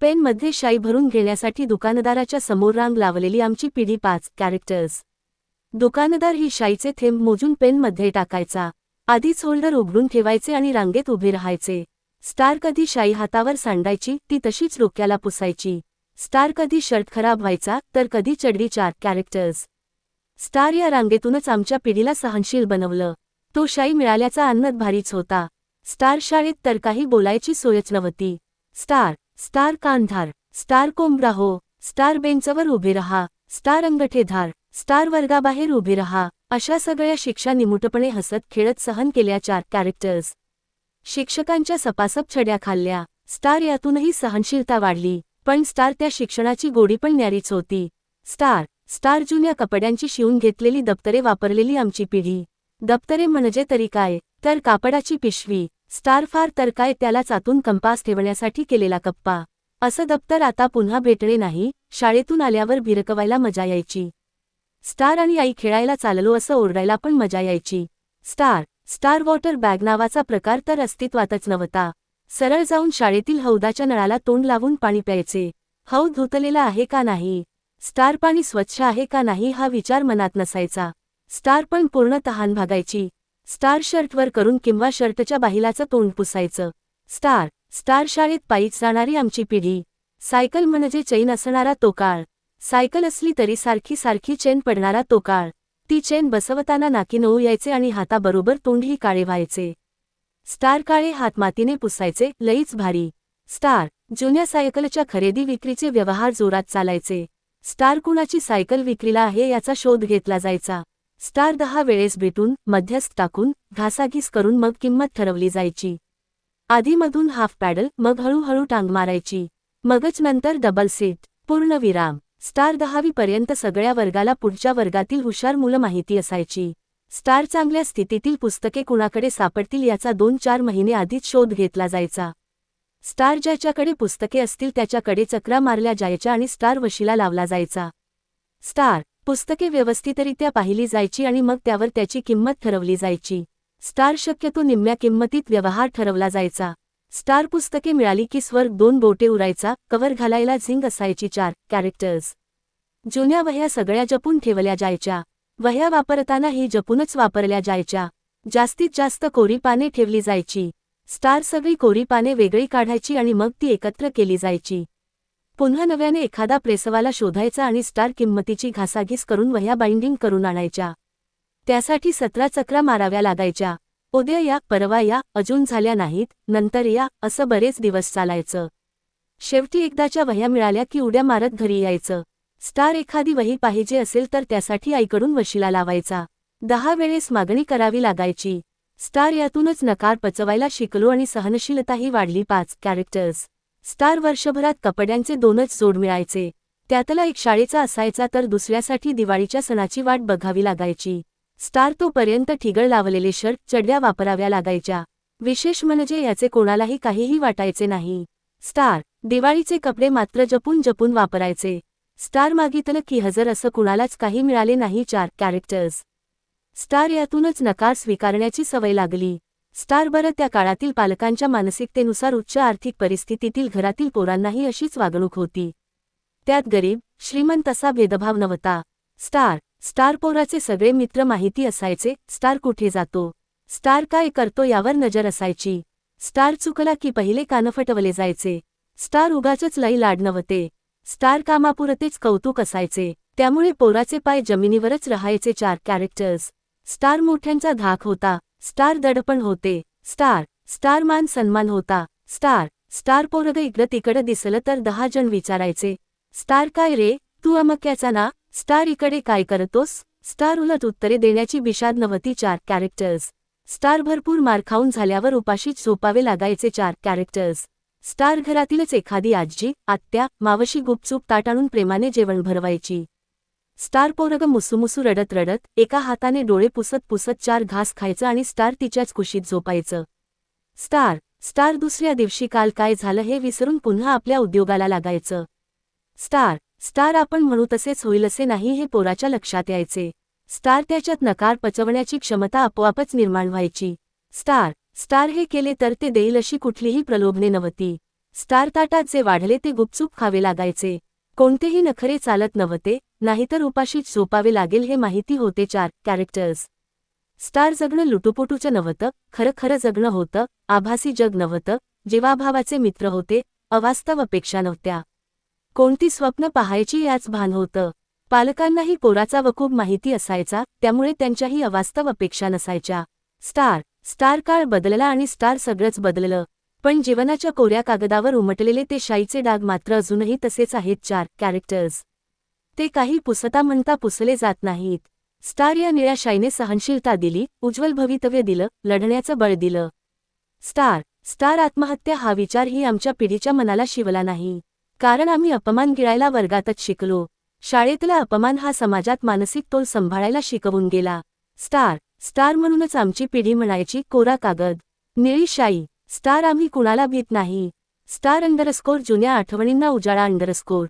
पेनमध्ये शाई भरून घेण्यासाठी दुकानदाराच्या समोर रांग लावलेली आमची पिढी पाच कॅरेक्टर्स दुकानदार ही शाईचे थेंब मोजून पेनमध्ये टाकायचा. आधीच होल्डर उघडून ठेवायचे आणि रांगेत उभे राहायचे. स्टार कधी शाई हातावर सांडायची ती तशीच डोक्याला पुसायची. स्टार कधी शर्ट खराब व्हायचा तर कधी चढली चार कॅरेक्टर्स स्टार या रांगेतूनच आमच्या पिढीला सहनशील बनवलं. तो शाई मिळाल्याचा आनंद भारीच होता. स्टार शाळेत तर काही बोलायची सोयच नव्हती. स्टार स्टार कानधार स्टार कोंबराहो स्टार बेंचवर उभे रहा स्टार अंगठेधार स्टार वर्गाबाहेर उभे रहा अशा सगळ्या शिक्षा निमुटपणे हसत खेळत सहन केल्या चार कॅरेक्टर्स शिक्षकांच्या सपासप छड्या खाल्ल्या स्टार यातूनही सहनशीलता वाढली पण स्टार त्या शिक्षणाची गोडी पण न्यारीच होती. स्टार स्टार जुन्या कपड्यांची शिवून घेतलेली दप्तरे वापरलेली आमची पिढी. दप्तरे म्हणजे तरी काय? तर कापडाची पिशवी. स्टार फार तर काय त्याला चातून कंपास ठेवण्यासाठी केलेला कप्पा. असं दप्तर आता पुन्हा भेटणे नाही शाळेतून आल्यावर भिरकवायला मजा यायची. स्टार आणि आई खेळायला चाललो असं ओरडायला पण मजा यायची. स्टार स्टार वॉटर बॅग नावाचा प्रकार तर अस्तित्वातच नव्हता. सरळ जाऊन शाळेतील हौदाच्या नळाला तोंड लावून पाणी प्यायचे. हौद धुतलेला आहे का नाही? स्टार पाणी स्वच्छ आहे का नाही हा विचार मनात नसायचा. स्टार पण पूर्ण तहान भागायची. स्टार शर्टवर करून किंवा शर्टच्या बाहिलाचं तोंड पुसायचं. स्टार स्टार शाळेत पायीच जाणारी आमची पिढी. सायकल म्हणजे चैन असणारा तो काळ. सायकल असली तरी सारखी सारखी चेन पडणारा तो काळ. ती चेन बसवताना नाकी नऊ यायचे आणि हाताबरोबर तोंडही काळे व्हायचे. स्टार काळे हात मातीने पुसायचे लईच भारी. स्टार जुन्या सायकलच्या खरेदी विक्रीचे व्यवहार जोरात चालायचे. स्टार कुणाची सायकल विक्रीला आहे याचा शोध घेतला जायचा. स्टार दहा वेळेस भेटून मध्यस्थ टाकून घासाघीस करून मग किंमत ठरवली जायची. आधीमधून हाफ पॅडल मग हळूहळू टांग मारायची. मगच नंतर डबल सीट पूर्ण विराम. स्टार दहावीपर्यंत सगळ्या वर्गाला पुढच्या वर्गातील हुशार मुलं माहिती असायची. स्टार चांगल्या स्थितीतील पुस्तके कुणाकडे सापडतील याचा दोन चार महिने आधीच शोध घेतला जायचा. स्टार ज्याच्याकडे पुस्तके असतील त्याच्याकडे चक्रा मारल्या जायच्या आणि स्टार वशीला लावला जायचा. स्टार पुस्तके व्यवस्थितरित्या पाहिली जायची आणि मग त्यावर त्याची किंमत ठरवली जायची. स्टार शक्यतो निम्म्या किंमतीत व्यवहार ठरवला जायचा. स्टार पुस्तके मिळाली की स्वर्ग दोन बोटे उरायचा कवर घालायला झिंग असायची चार कॅरेक्टर्स जुन्या वह्या सगळ्या जपून ठेवल्या जायच्या. वह्या वापरताना ही जपूनच वापरल्या जायच्या. जास्तीत जास्त कोरी पाने ठेवली जायची. स्टार सगळी कोरी पाने वेगळी काढायची आणि मग ती एकत्र केली जायची. पुन्हा नव्याने एखादा प्रेसवाला शोधायचा आणि स्टार किंमतीची घासाघीस करून वह्या बाइंडिंग करून आणायच्या. त्यासाठी सतरा चक्रा माराव्या लागायच्या. उद्या या परवा या अजून झाल्या नाहीत नंतर या असं बरेच दिवस चालायचं. शेवटी एकदाच्या वह्या मिळाल्या की उड्या मारत घरी यायचं. स्टार एखादी वही पाहिजे असेल तर त्यासाठी आईकडून वशिला लावायचा. दहा वेळेस मागणी करावी लागायची. स्टार यातूनच नकार पचवायला शिकलो आणि सहनशीलताही वाढली पाच कॅरेक्टर्स स्टार वर्षभरात कपड्यांचे दोनच जोड मिळायचे. त्यातला एक शाळेचा असायचा तर दुसऱ्यासाठी दिवाळीच्या सणाची वाट बघावी लागायची. स्टार तोपर्यंत ठिगळ लावलेले शर्ट चढ्या वापराव्या लागायच्या. विशेष म्हणजे याचे कोणालाही काहीही वाटायचे नाही. स्टार दिवाळीचे कपडे मात्र जपून जपून वापरायचे. स्टार मागितलं की हजर असं कुणालाच काही मिळाले नाही चार कॅरेक्टर्स. स्टार यातूनच नकार स्वीकारण्याची सवय लागली. स्टार बरं त्या काळातील पालकांच्या मानसिकतेनुसार उच्च आर्थिक परिस्थितीतील घरातील पोरांनाही अशीच वागणूक होती. त्यात गरीब श्रीमंत असा भेदभाव नव्हता. स्टार स्टार पोराचे सगळे मित्र माहिती असायचे स्टार कुठे जातो? स्टार काय करतो यावर नजर असायची. स्टार चुकला की पहिले कानफटवले जायचे. स्टार उगाचच लई लाड नव्हते. स्टार कामापुरतेच कौतुक असायचे. त्यामुळे पोराचे पाय जमिनीवरच राहायचे चार कॅरेक्टर्स स्टार मोठ्यांचा धाक होता. स्टार दडपण होते. स्टार स्टार मान सन्मान होता. स्टार स्टार पोरग इकडं तिकडं दिसलं तर दहा जण विचारायचे. स्टार काय रे? तू अमक्याचा ना? स्टार इकडे काय करतोस? स्टार उलट उत्तरे देण्याची बिशाद नव्हती चार कॅरेक्टर्स स्टार भरपूर मार खाऊन झाल्यावर उपाशीच झोपावे लागायचे चार कॅरेक्टर्स स्टार घरातीलच एखादी आजी आत्या मावशी गुपचूप ताटाणून प्रेमाने जेवण भरवायची. स्टार पोरग मुसुमुसू रडत रडत एका हाताने डोळे पुसत पुसत चार घास खायचं आणि स्टार तिच्याच कुशीत झोपायचं. स्टार स्टार दुसऱ्या दिवशी काल काय झालं हे विसरून पुन्हा आपल्या उद्योगाला लागायचं. स्टार स्टार आपण म्हणू तसेच होईल असे नाही हे पोराच्या लक्षात यायचे. स्टार त्याच्यात नकार पचवण्याची क्षमता आपोआपच निर्माण व्हायची. स्टार स्टार हे केले तर ते देईल अशी कुठलीही प्रलोभने नव्हती. स्टार ताटात जे वाढले ते गुपचूप खावे लागायचे. कोणतेही नखरे चालत नव्हते. नाहीतर उपाशीच झोपावे लागेल हे माहिती होते चार कॅरेक्टर्स स्टार जगणं लुटुपुटूचं नव्हतं खरं खरं जगणं होतं आभासी जग नव्हतं जीवाभावाचे मित्र होते अवास्तव अपेक्षा नव्हत्या. कोणती स्वप्न पाहायची याच भान होतं. पालकांनाही कोराचा वकूब माहिती असायचा त्यामुळे त्यांच्याही अवास्तव अपेक्षा नसायच्या. स्टार स्टार काळ बदलला आणि स्टार सगळंच बदललं. पण जीवनाच्या कोऱ्या कागदावर उमटलेले ते शाईचे डाग मात्र अजूनही तसेच आहेत चार कॅरेक्टर्स ते काही पुसता म्हणता पुसले जात नाहीत. स्टार या निळ्या शाईने सहनशीलता दिली उज्ज्वल भवितव्य दिलं लढण्याचं बळ दिलं. स्टार स्टार आत्महत्या हा विचार ही आमच्या पिढीच्या मनाला शिवला नाही. कारण आम्ही अपमान गिळायला वर्गातच शिकलो. शाळेतला अपमान हा समाजात मानसिक तोल सांभाळायला शिकवून गेला. स्टार स्टार म्हणूनच आमची पिढी म्हणायची कोरा कागद. निळी शाई स्टार आम्ही कुणाला भीत नाही. स्टार अंडरस्कोर जुन्या आठवणींना उजाळा अंडरस्कोर.